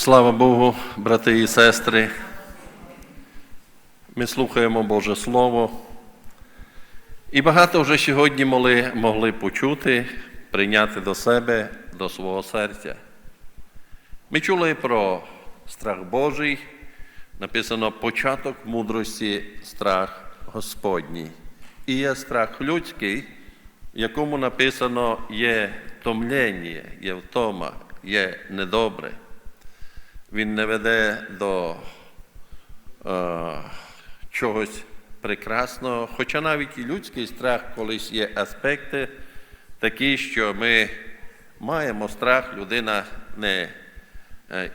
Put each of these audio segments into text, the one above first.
Слава Богу, брати і сестри. Ми слухаємо Боже Слово. І багато вже сьогодні могли, могли почути, прийняти до себе, до свого серця. Ми чули про страх Божий, написано початок мудрості, страх Господній. І є страх людський, в якому написано є томлення, є втома, є недобре. Він не веде до е, чогось прекрасного, хоча навіть і людський страх колись є аспекти такі, що ми маємо страх, людина не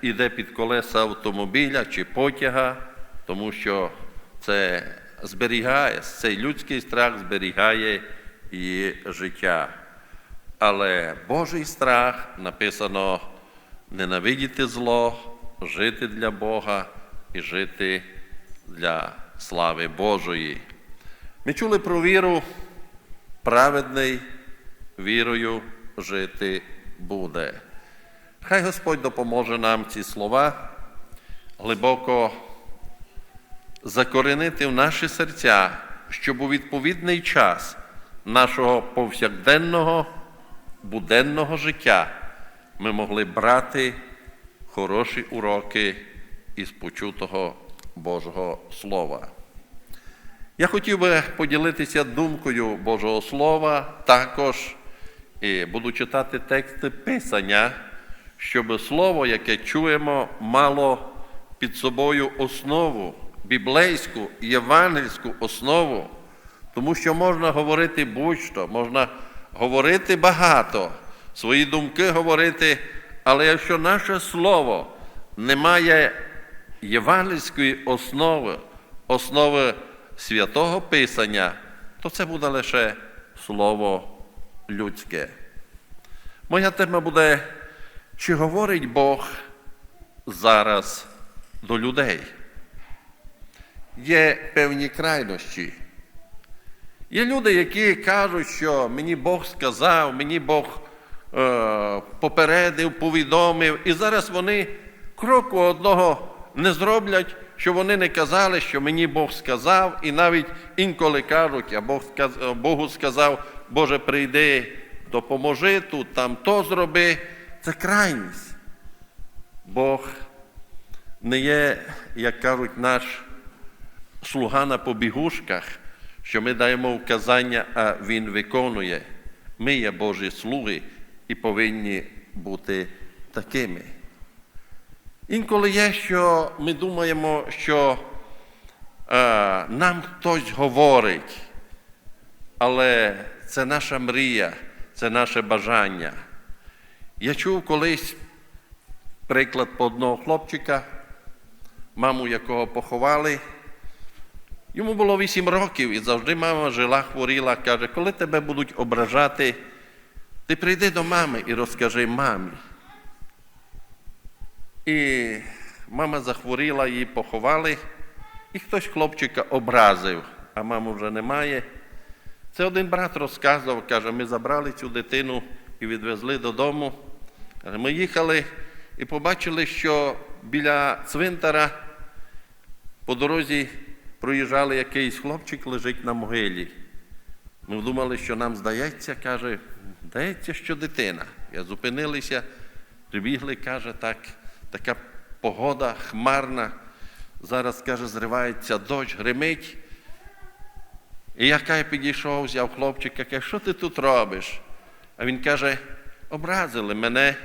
е, під колеса автомобіля чи потяга, тому що це зберігає, цей людський страх зберігає її життя. Але Божий страх написано ненавидіти зло, жити для Бога і жити для слави Божої. Ми чули про віру, праведний вірою жити буде. Хай Господь допоможе нам ці слова глибоко закоренити в наші серця, щоб у відповідний час нашого повсякденного буденного життя ми могли брати хороші уроки із почутого Божого Слова. Я хотів би поділитися думкою Божого Слова, також і буду читати тексти Писання, щоб слово, яке чуємо, мало під собою основу, біблейську, євангельську основу, тому що можна говорити будь-що, можна говорити багато, свої думки говорити, але якщо наше слово не має євангельської основи, основи святого Писання, то це буде лише слово людське. Моя тема буде, чи говорить Бог зараз до людей? Є певні крайнощі. Є люди, які кажуть, що мені Бог сказав, мені Бог попередив, повідомив, і зараз вони кроку одного не зроблять, що вони не казали, що мені Бог сказав, і навіть інколи кажуть, а Бог Богу сказав, Боже, прийди, допоможи тут, там то зроби. Це крайність. Бог не є, як кажуть, наш слуга на побігушках, що ми даємо вказання, а Він виконує. Ми є Божі слуги і повинні бути такими. Інколи є, що ми думаємо, що е, нам хтось говорить, але це наша мрія, це наше бажання. Я чув колись приклад по одного хлопчика, маму якого поховали. Йому було 8 років, і завжди мама жила, хворіла, каже, коли тебе будуть ображати, ти прийди до мами і розкажи мамі. І мама захворіла, її поховали, і хтось хлопчика образив, а маму вже немає. Це один брат розказував, каже, ми забрали цю дитину і відвезли додому. Ми їхали і побачили, що біля цвинтара по дорозі проїжджали якийсь хлопчик, лежить на могилі. Ми думали, що нам здається, каже, здається, що дитина. Я зупинилися, прибігли, каже, так, така погода хмарна. Зараз, каже, зривається дощ, гримить. І я каже, підійшов, взяв хлопчика, каже, що ти тут робиш? А він каже, образили мене,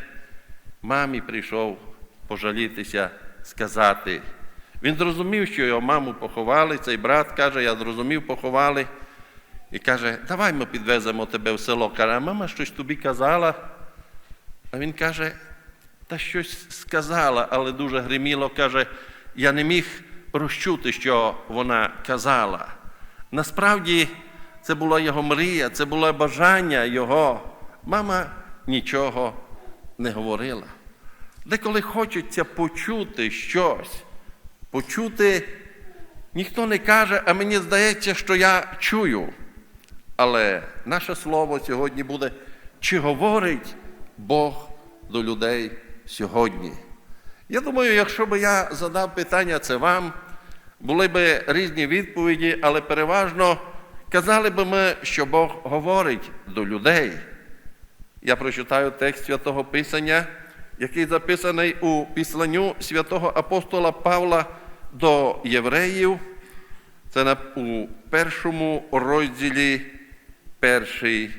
мамі прийшов пожалітися, сказати. Він зрозумів, що його маму поховали, цей брат каже, я зрозумів, поховали. І каже, давай ми підвеземо тебе в село. Каже, мама щось тобі казала. А він каже, та щось сказала, але дуже гриміло, каже, я не міг розчути, що вона казала. Насправді, це була його мрія, це було бажання його. Мама нічого не говорила. Деколи хочеться почути щось, почути, ніхто не каже, а мені здається, що я чую. Але наше слово сьогодні буде, чи говорить Бог до людей сьогодні? Я думаю, якщо б я задав питання це вам, були б різні відповіді, але переважно казали б ми, що Бог говорить до людей. Я прочитаю текст святого Писання, який записаний у післанню святого апостола Павла до євреїв. Це у першому розділі перший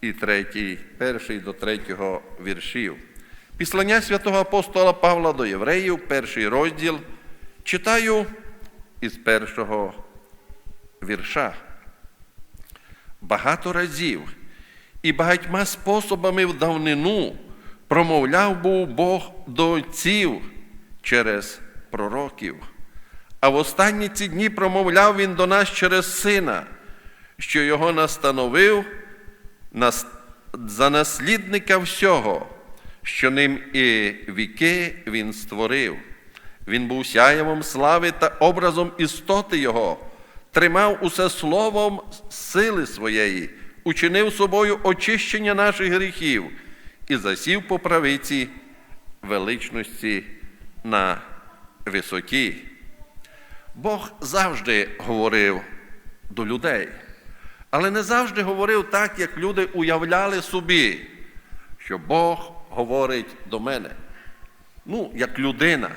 і третій, перший до третього віршів. Післання святого апостола Павла до євреїв, перший розділ, читаю із першого вірша. Багато разів і багатьма способами в давнину промовляв був Бог до отців через пророків. А в останні ці дні промовляв він до нас через сина, що його настановив за наслідника всього, що ним і віки він створив. Він був сяєвом слави та образом істоти Його, тримав усе словом сили своєї, учинив собою очищення наших гріхів і засів по правиці величності на висоті. Бог завжди говорив до людей, але не завжди говорив так, як люди уявляли собі, що Бог говорить до мене. Ну, як людина.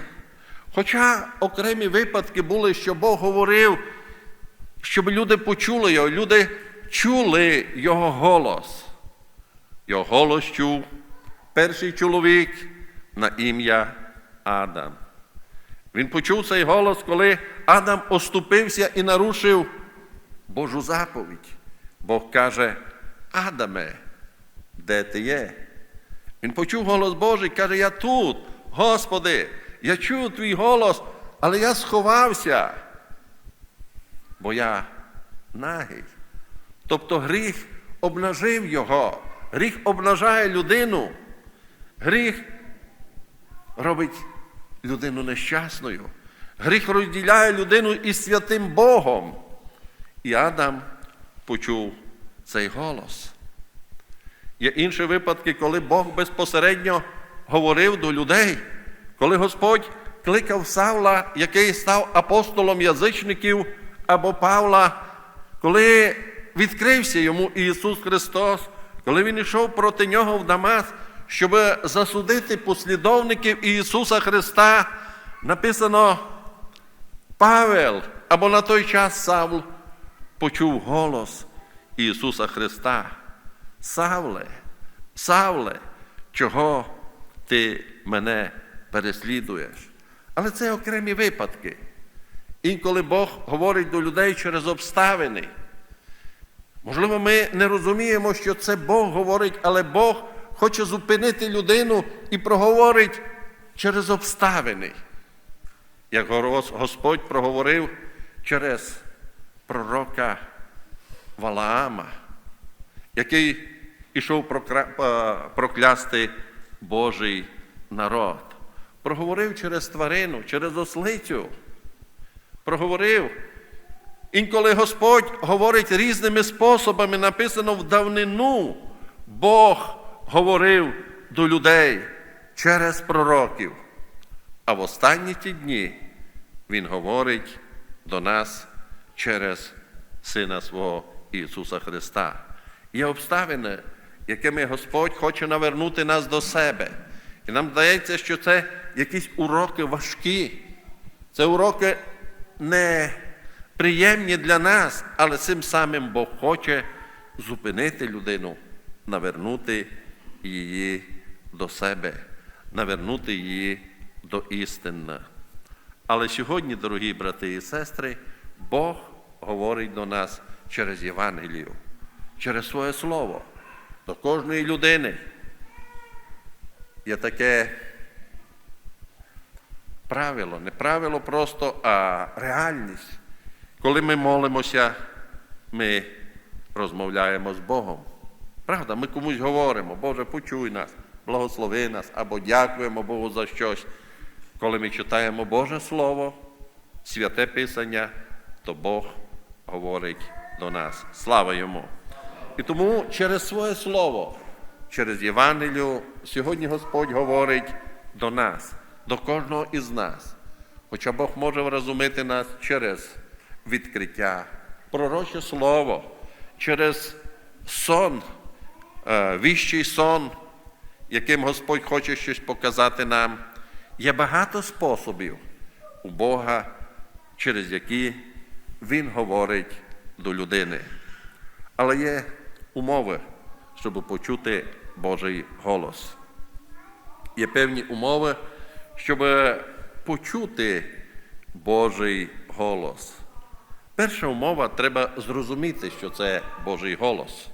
Хоча окремі випадки були, що Бог говорив, щоб люди почули його, люди чули його голос. Його голос чув перший чоловік на ім'я Адам. Він почув цей голос, коли Адам оступився і нарушив Божу заповідь. Бог каже: Адаме, де ти є? Він почув голос Божий, каже, я тут, Господи, я чую твій голос, але я сховався, бо я нагий. Тобто гріх обнажив його, гріх обнажає людину, гріх робить людину нещасною. Гріх розділяє людину із святим Богом. І Адам почув цей голос. Є інші випадки, коли Бог безпосередньо говорив до людей, коли Господь кликав Савла, який став апостолом язичників, або Павла, коли відкрився йому Ісус Христос, коли Він йшов проти нього в Дамас, щоб засудити послідовників Ісуса Христа, написано Павел, або на той час Савл почув голос Ісуса Христа. Савле, Савле, чого ти мене переслідуєш? Але це окремі випадки. Інколи Бог говорить до людей через обставини. Можливо, ми не розуміємо, що це Бог говорить, але Бог хоче зупинити людину і проговорить через обставини. Як Господь проговорив через пророка Валаама, який ішов проклясти Божий народ. Проговорив через тварину, через ослицю. Проговорив. Інколи Господь говорить різними способами, написано в давнину, Бог говорив до людей через пророків. А в останні ті дні Він говорить до нас через Сина свого Ісуса Христа. Є обставини, якими Господь хоче навернути нас до себе. І нам здається, що це якісь уроки важкі. Це уроки неприємні для нас, але цим самим Бог хоче зупинити людину, навернути її до себе, навернути її до істини. Але сьогодні, дорогі брати і сестри, Бог говорить до нас через Євангелію, через своє Слово, до кожної людини. Є таке правило, не правило просто, а реальність. Коли ми молимося, ми розмовляємо з Богом. Правда, ми комусь говоримо, Боже, почуй нас, благослови нас або дякуємо Богу за щось. Коли ми читаємо Боже Слово, святе Писання, то Бог говорить до нас. Слава йому! І тому через своє Слово, через Євангелію, сьогодні Господь говорить до нас. до кожного із нас. Хоча Бог може вразумити нас через відкриття, пророче слово, через сон, е, віщий сон, яким Господь хоче щось показати нам. Є багато способів у Бога, через які Він говорить до людини. Але є умови, щоб почути Божий голос. Є певні умови, щоб почути Божий голос. Перша умова треба зрозуміти, що це Божий голос.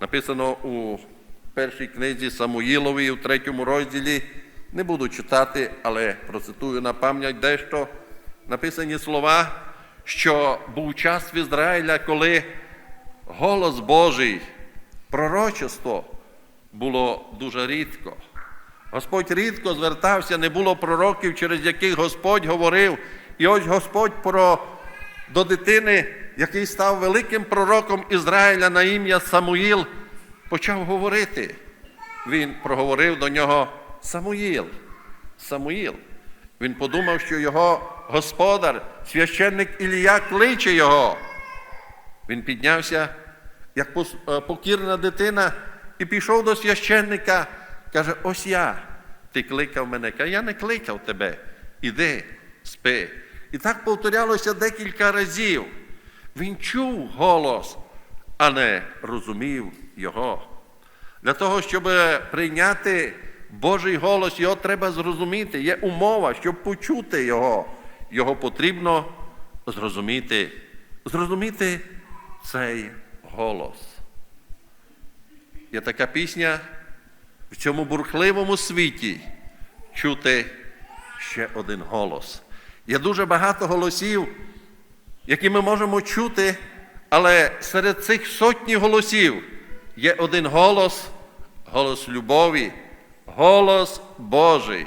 Написано у першій книзі Самуїловій у третьому розділі. Не буду читати, але процитую на пам'ять дещо. Написані слова, що був час в Ізраїля, коли голос Божий, пророчество було дуже рідко. Господь рідко звертався, не було пророків, через яких Господь говорив. І ось Господь про, до дитини, який став великим пророком Ізраїля на ім'я Самуїл, почав говорити. Він проговорив до нього Самуїл. Самуїл. Він подумав, що його господар, священник Ілія, кличе його. Він піднявся, як е, покірна дитина, і пішов до священника. Каже: ось я. Ти кликав мене. Каже, я не кликав тебе. Іди, спи. І так повторялося декілька разів. Він чув голос, а не розумів його. Для того, щоб прийняти Божий голос, його треба зрозуміти. Є умова, щоб почути його. Його потрібно зрозуміти. Зрозуміти цей голос. Є така пісня в цьому бурхливому світі чути ще один голос. Є дуже багато голосів, які ми можемо чути, але серед цих сотні голосів є один голос, голос любові, голос Божий.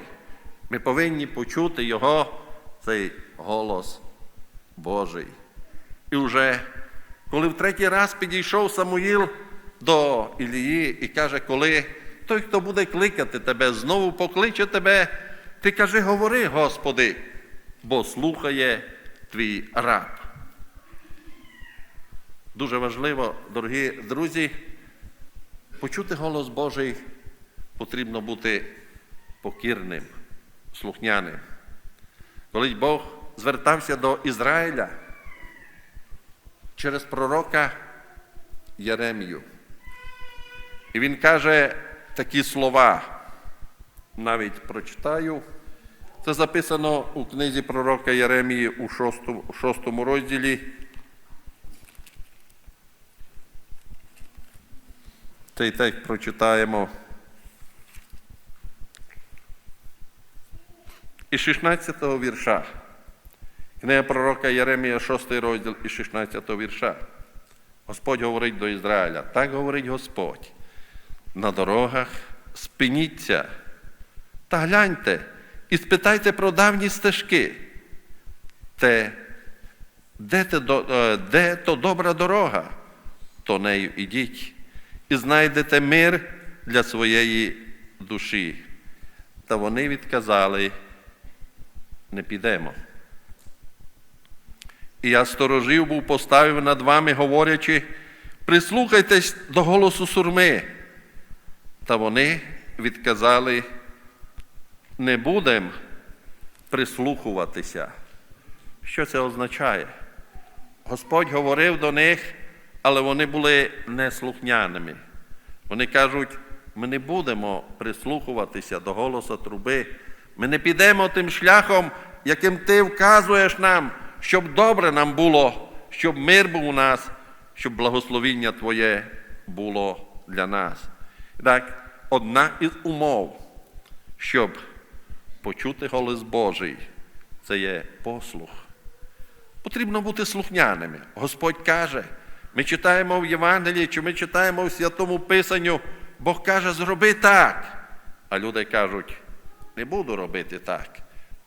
Ми повинні почути Його, цей голос Божий. І вже коли в третій раз підійшов Самуїл до Ілії і каже, коли той, хто буде кликати тебе, знову покличе тебе, ти кажи, говори, Господи, бо слухає твій раб. Дуже важливо, дорогі друзі, почути голос Божий потрібно бути покірним, слухняним. Коли Бог звертався до Ізраїля через пророка Єремію, і він каже такі слова, навіть прочитаю. Це записано у книзі пророка Єремії у шостому, шостому розділі. Цей текст прочитаємо. І 16-го вірша. Книга пророка Єремія, 6 розділ і 16 вірша. Господь говорить до Ізраїля. Так говорить Господь. На дорогах спиніться та гляньте і спитайте про давні стежки. Те, де, те, е, де то добра дорога, то нею ідіть, і знайдете мир для своєї душі. Та вони відказали, не підемо. І я сторожив був поставив над вами, говорячи, прислухайтесь до голосу сурми. Та вони відказали, не будемо прислухуватися. Що це означає? Господь говорив до них, але вони були неслухняними. Вони кажуть, ми не будемо прислухуватися до голосу труби, ми не підемо тим шляхом, яким ти вказуєш нам, щоб добре нам було, щоб мир був у нас, щоб благословіння Твоє було для нас. Так, одна із умов, щоб почути голос Божий, це є послух. Потрібно бути слухняними. Господь каже, ми читаємо в Євангелії, чи ми читаємо в Святому Писанню, Бог каже, зроби так. А люди кажуть, не буду робити так.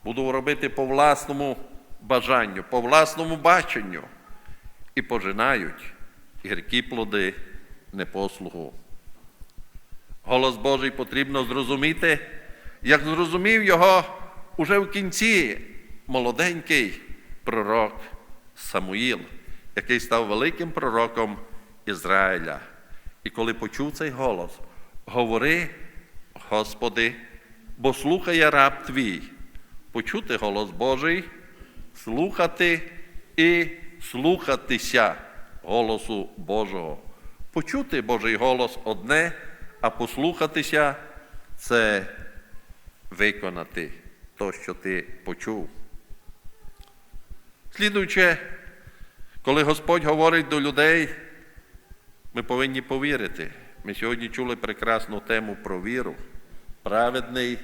Буду робити по власному бажанню, по власному баченню. І пожинають гіркі плоди непослугу. Голос Божий потрібно зрозуміти, як зрозумів його уже в кінці молоденький пророк Самуїл, який став великим пророком Ізраїля. І коли почув цей голос, говори, Господи, бо слухає раб твій, почути голос Божий, слухати і слухатися голосу Божого. Почути Божий голос одне, а послухатися це виконати то, що ти почув. Слідуючи, коли Господь говорить до людей, ми повинні повірити. Ми сьогодні чули прекрасну тему про віру. Праведний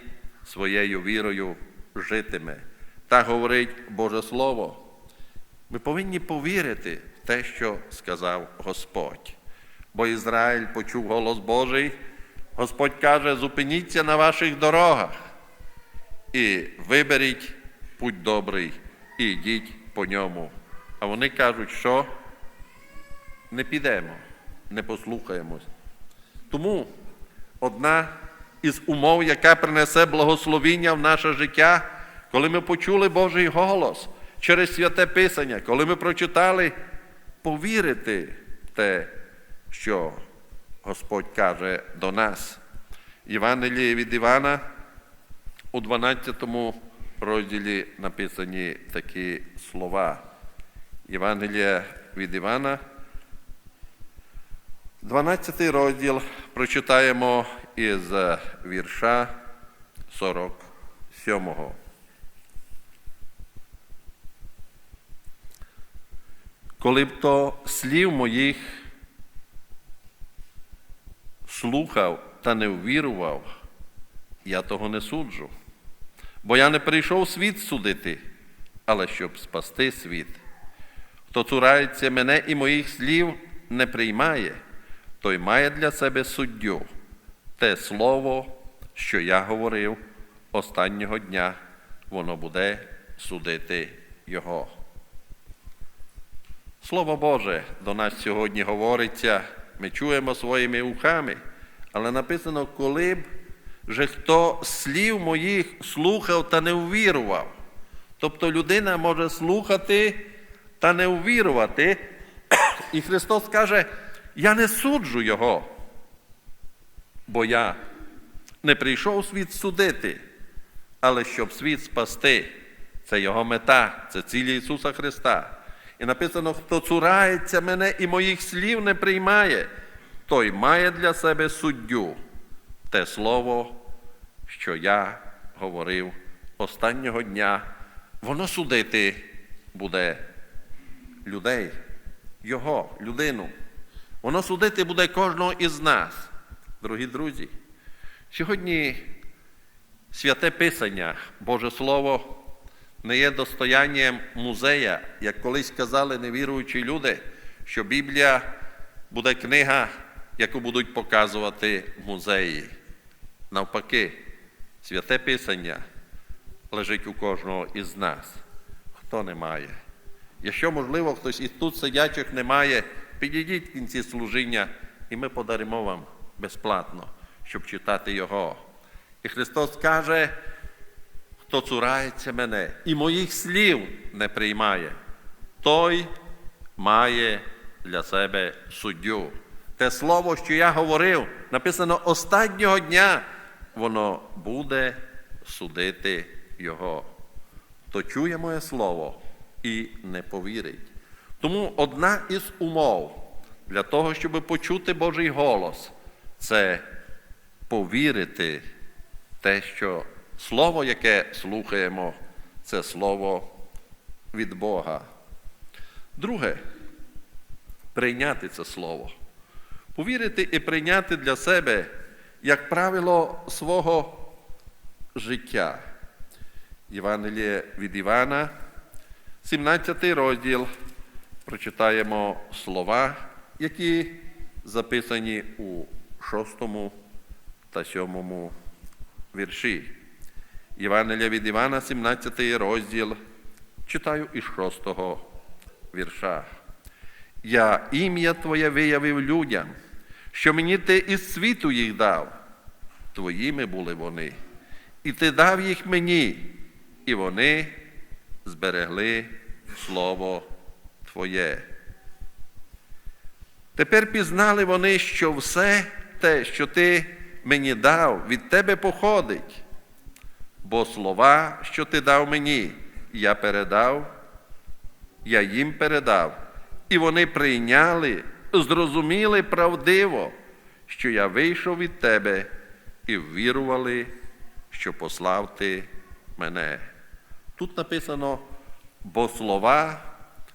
своєю вірою житиме. Так говорить Боже Слово. Ми повинні повірити в те, що сказав Господь. Бо Ізраїль почув голос Божий, Господь каже, зупиніться на ваших дорогах і виберіть путь добрий і йдіть по ньому. А вони кажуть, що не підемо, не послухаємось. Тому одна із умов, яка принесе благословіння в наше життя, коли ми почули Божий голос через святе Писання, коли ми прочитали, повірити те, що Господь каже до нас. Євангеліє від Івана у 12 розділі написані такі слова. Євангелія від Івана, 12 розділ прочитаємо із вірша 47. Коли б то слів моїх слухав та не ввірував, я того не суджу. Бо я не прийшов світ судити, але щоб спасти світ. Хто цурається мене і моїх слів не приймає, той має для себе суддю. Те слово, що я говорив останнього дня, воно буде судити його. Слово Боже до нас сьогодні говориться, ми чуємо своїми ухами, але написано, коли б же хто слів моїх слухав та не ввірував. Тобто людина може слухати та не ввірувати, і Христос каже, я не суджу Його, бо я не прийшов світ судити, але щоб світ спасти. Це Його мета, це ціль Ісуса Христа. І написано, хто цурається мене і моїх слів не приймає, той має для себе суддю. Те слово, що я говорив останнього дня, воно судити буде людей, Його, людину. Воно судити буде кожного із нас, дорогі друзі. Сьогодні святе Писання, Боже Слово, не є достоянням музея, як колись казали невіруючі люди, що Біблія буде книга, яку будуть показувати в музеї. Навпаки, святе Писання лежить у кожного із нас. Хто не має? Якщо, можливо, хтось із тут сидячих не має, підійдіть в кінці служіння, і ми подаримо вам безплатно, щоб читати Його. І Христос каже, хто цурається мене і моїх слів не приймає, той має для себе суддю. Те слово, що я говорив, написано останнього дня, воно буде судити Його. То чує моє слово і не повірить. Тому одна із умов для того, щоб почути Божий голос, це повірити те, що слово, яке слухаємо, це слово від Бога. Друге, прийняти це слово. Повірити і прийняти для себе як правило свого життя. Євангеліє від Івана, 17 розділ, прочитаємо слова, які записані у 6 та 7 вірші. Євангелія від Івана, 17 розділ, читаю із 6 вірша. Я ім'я Твоє виявив людям, що мені ти із світу їх дав. Твоїми були вони, і ти дав їх мені, і вони зберегли Слово Твоє. Тепер пізнали вони, що все те, що ти мені дав, від тебе походить, бо слова, що ти дав мені, я передав, я їм передав, і вони прийняли, зрозуміли правдиво, що я вийшов від тебе, і ввірували, що послав ти мене. Тут написано, бо слова,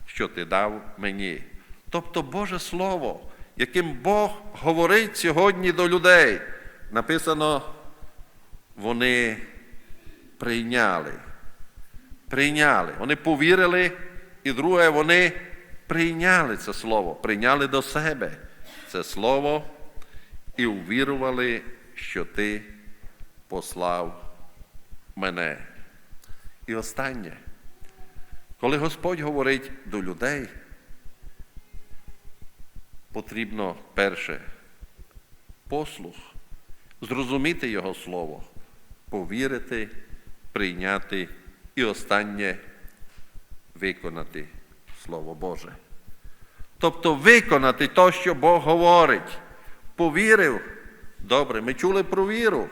що ти дав мені. Тобто Боже Слово, яким Бог говорить сьогодні до людей, написано, вони прийняли. Прийняли. Вони повірили, і друге, вони прийняли це слово, прийняли до себе це слово і увірували, що ти послав мене. І останнє, коли Господь говорить до людей, потрібно перше послух, зрозуміти Його Слово, повірити, прийняти і останнє виконати Слово Боже. Тобто виконати те, що Бог говорить. Повірив, добре, ми чули про віру,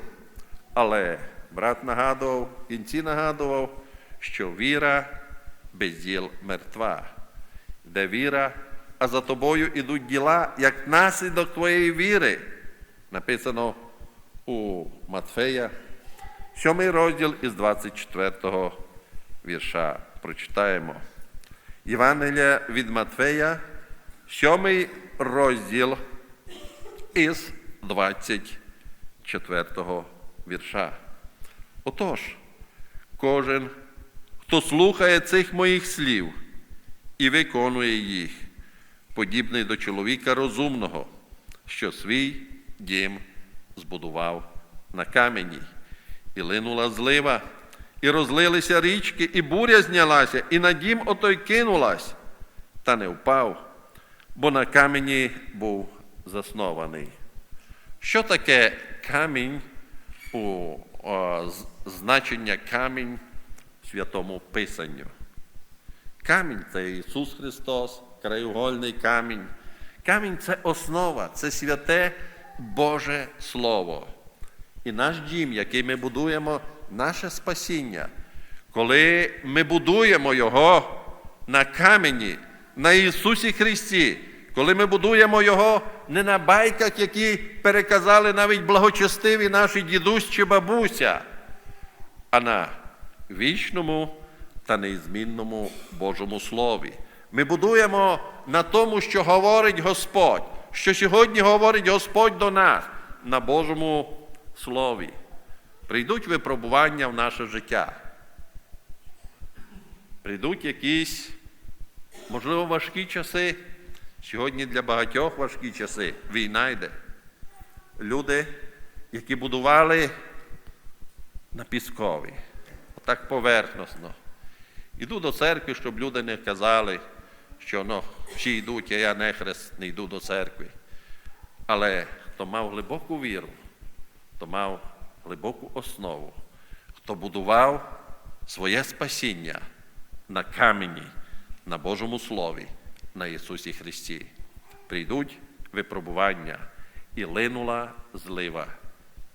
але брат нагадував, кінці нагадував, що віра без діл мертва. Де віра, а за тобою ідуть діла, як наслідок твоєї віри. Написано у Матфея, 7 розділ із 24 вірша. Прочитаємо. Євангелія від Матфея, 7 розділ із 24 вірша. Отож, кожен, хто слухає цих моїх слів і виконує їх, подібний до чоловіка розумного, що свій дім збудував на камені, і линула злива, і розлилися річки, і буря знялася, і на дім отой кинулась, та не впав, бо на камені був заснований. Що таке камінь у о, значення камінь святому Писанню? Камінь це Ісус Христос, краєугольний камінь. Камінь це основа, це святе Боже Слово. І наш дім, який ми будуємо, наше спасіння. Коли ми будуємо його на камені, на Ісусі Христі, коли ми будуємо його не на байках, які переказали навіть благочестиві наші дідусь чи бабуся, а на вічному та неізмінному Божому Слові. Ми будуємо на тому, що говорить Господь, що сьогодні говорить Господь до нас на Божому Слові. Прийдуть випробування в наше життя. Прийдуть якісь, можливо, важкі часи. Сьогодні для багатьох важкі часи. Війна йде. Люди, які будували на піскові, отак поверхносно. Іду до церкви, щоб люди не казали, що ну, всі йдуть, а я не хрест, не йду до церкви. Але хто мав глибоку віру, хто мав глибоку основу, хто будував своє спасіння на камені, на Божому Слові, на Ісусі Христі. Прийдуть випробування, і линула злива,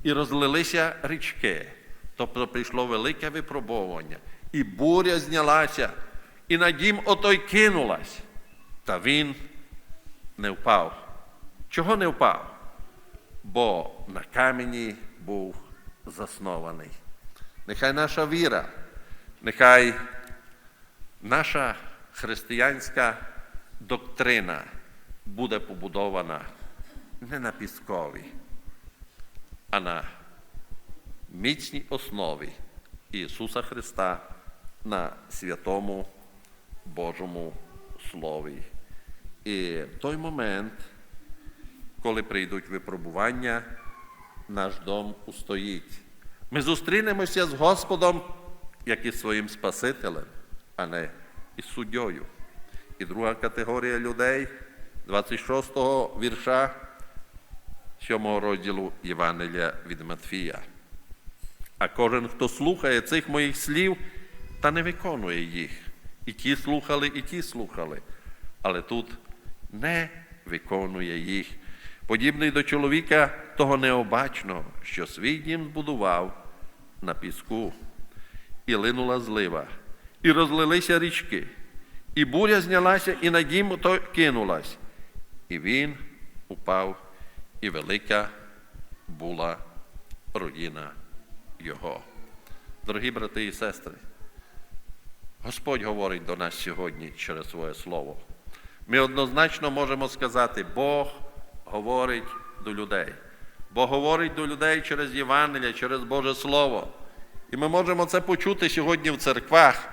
і розлилися річки. Тобто прийшло велике випробовування, і буря знялася, і на дім отой кинулась, та він не впав. Чого не впав? Бо на камені був заснований. Нехай наша віра, нехай наша християнська доктрина буде побудована не на піскові, а на міцній основі Ісуса Христа на святому Божому Слові. І в той момент, коли прийдуть випробування, наш дом устоїть. Ми зустрінемося з Господом, як і своїм Спасителем, а не із суддєю. І друга категорія людей, 26-го вірша 7 розділу Євангелія від Матфія. А кожен, хто слухає цих моїх слів та не виконує їх. І ті слухали, і ті слухали. Але тут не виконує їх. Подібний до чоловіка того необачного, що свій дім збудував на піску, і линула злива, і розлилися річки, і буря знялася, і на дім той кинулась. І він упав, і велика була руїна його. Дорогі брати і сестри, Господь говорить до нас сьогодні через своє Слово. Ми однозначно можемо сказати, Бог говорить до людей. Бог говорить до людей через Євангелія, через Боже Слово. І ми можемо це почути сьогодні в церквах.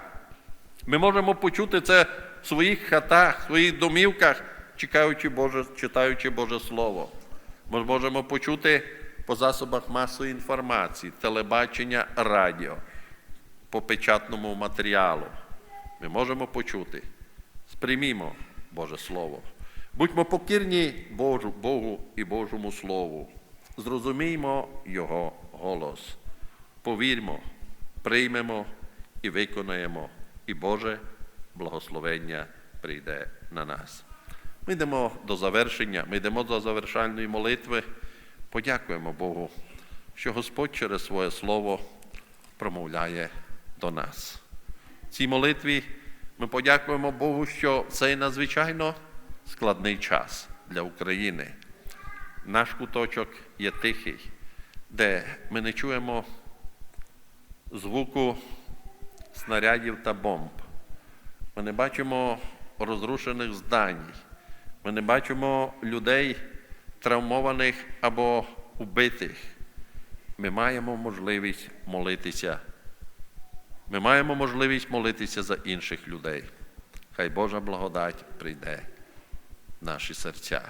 Ми можемо почути це в своїх хатах, в своїх домівках, чекаючи Боже, читаючи Боже Слово. Ми можемо почути по засобах масової інформації, телебачення, радіо, по печатному матеріалу. Ми можемо почути. Сприймімо Боже Слово. Будьмо покірні Божу, Богу і Божому Слову. Зрозуміймо Його голос. Повірмо, приймемо і виконаємо, і Боже благословення прийде на нас. Ми йдемо до завершення, ми йдемо до завершальної молитви. Подякуємо Богу, що Господь через своє Слово промовляє до нас. В цій молитві ми подякуємо Богу, що цей надзвичайно складний час для України. Наш куточок є тихий, де ми не чуємо звуку снарядів та бомб. Ми не бачимо розрушених здань. Ми не бачимо людей травмованих або убитих. Ми маємо можливість молитися. Ми маємо можливість молитися за інших людей. Хай Божа благодать прийде в наші серця.